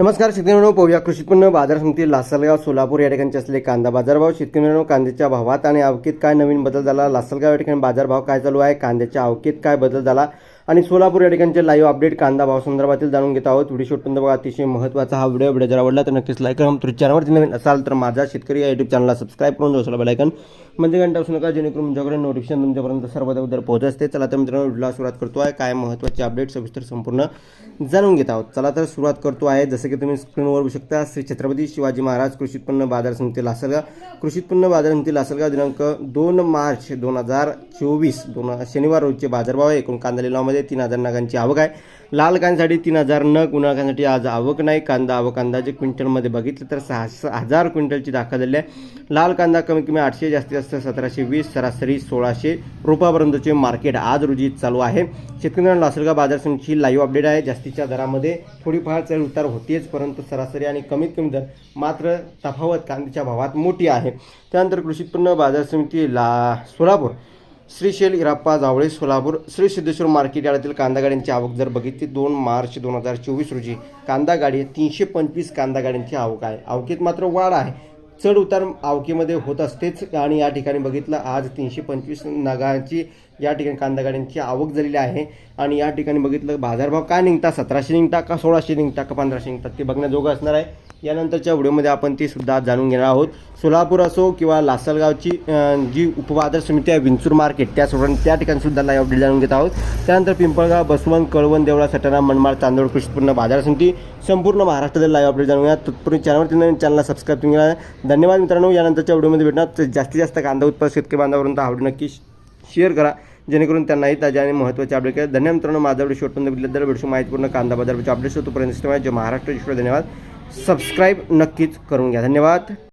नमस्कार शेतकऱ्यांनो. पाहूया कृषी उत्पन्न बाजार समिती लासलगाव सोलापूर या ठिकाणचे असले कांदा बाजारभाव. शेतकऱ्यांनो कांद्याच्या भावात आणि अवकीत काय नवीन बदल झाला? लासलगाव या ठिकाणी बाजारभाव काय चालू आहे? कांद्याच्या आवकीत काय बदल झाला? आणि सोलापूर या ठिकाणचे लाईव्ह अपडेट कांदा भाव संदर्भातील जाणून घेत आहोत. व्हिडिओ शोटपर्यंत बघा अतिशय महत्त्वाचा हा व्हिडिओ व्हिडिओ जर आवडला तर नक्कीच लाईक करा. तुमच्या चॅनलवरती नवीन असाल तर माझा शेतकरी या युट्यूब चॅनलला सबस्क्राईब करून जाऊ बेलायकन म्हणजे घंटा असू नका. जेणेकरून तुमच्याकडे नोटिफिकेशन तुमच्यापर्यंत सर्वात अगोदर पोहोचते असते. चला तर मित्रांनो व्हिडिओला सुरुवात करतो आहे. काय महत्त्वाचे अपडेट सविस्तर संपूर्ण जाणून घेत आहोत. चला तर सुरुवात करतो आहे. जसं की तुम्ही स्क्रीनवर बघू शकता श्री छत्रपती शिवाजी महाराज कृषी उत्पन्न बाजार समिती लासलगाव. कृषी उत्पन्न बाजार समिती लासलगाव दिनांक दोन मार्च दोन हजार चोवीस दोन शनिवार रोजचे बाजारभाव आहे. एकूण कांदा लिलावमध्ये तीन हजार नगांची आवक आहे. लाल कांद्यासाठी तीन हजार नग उन्हाळ्यासाठी आज आवक नाही. कांदा आवक अंदाजे क्विंटलमध्ये बघितलं तर सहा सहा हजार क्विंटलची दाखल झाली आहे. लाल कांदा कमीत कमी आठशे जास्तीत जास्त सतराशे वीस सरासरी सोळाशे रुपयापर्यंतचे मार्केट आज रोजी चालू आहे. शेतकऱ्यांना लासलगाव बाजार समितीची लाईव्ह अपडेट आहे. जास्तीच्या दरामध्ये थोडीफार चढ उतार होतेच परंतु सरासरी आणि कमीत कमी दर मात्र तफावत कांद्याच्या भावात मोठी आहे. त्यानंतर कृषी उत्पन्न बाजार समिती ला सोलापूर श्रीशैल इराप्पा जावळे सोलापूर श्री सिद्धेश्वर मार्केट यार्डातील कांदा गाड्यांची आवक जर बघितली दोन मार्च दोन हजार चोवीस रोजी कांदा गाडी तीनशे पंचवीस कांदा गाड्यांची आवक आहे. आवकीत मात्र वाढ आहे. चढ उतार आवकीमध्ये होत असतेच आणि या ठिकाणी बघितलं आज तीनशे पंचवीस नगाची या ठिकाणी कांदा गाड्यांची आवक झालेली आहे. आणि या ठिकाणी बघितलं बाजारभाव काय निघता? सतराशे निघता का सोळाशे निघता का पंधराशे निघतात ते बघण्याजोगं असणार आहे. यानंतरच्या व्हिडिओमध्ये आपण ते सुद्धा जाणून घेणार आहोत. सोलापूर असो किंवा लासलगावची जी उपबाजार समिती आहे विंचूर मार्केट त्या सोडून त्या ठिकाणी सुद्धा लाईव्ह अपडेट जाणून घेत आहोत. त्यानंतर पिंपळगाव बसवंत कळवण देवळा सटाणा मनमाड चांदोड कृषीपूर्ण बाजार समिती संपूर्ण महाराष्ट्रातील लाईव्ह अपडेट जाणून घ्या तत्पूर्वी चॅनलवरती नवीन चॅनलला सबस्क्राईब करून घ्या धन्यवाद मित्रांनो. यानंतरच्या व्हिडिओमध्ये भेटणार. जास्तीत जास्त कांदा उत्पादक शेतकरी बांधवापर्यंत आवडी नक्की शेअर करा जेणेकरून त्यांनाही ताज्या आणि महत्त्वाचे अपडेट केले धन्यवाद मित्रांनो माझा व्हिडिओ शॉर्टपर्यंत बघितलं तर व्हिडिओ माहितीपूर्ण कांदा बाजारचे अपडेट्स होतोपर्यंत जे महाराष्ट्र विश्व धन्यवाद सबस्क्राईब नक्कीच करून घ्या धन्यवाद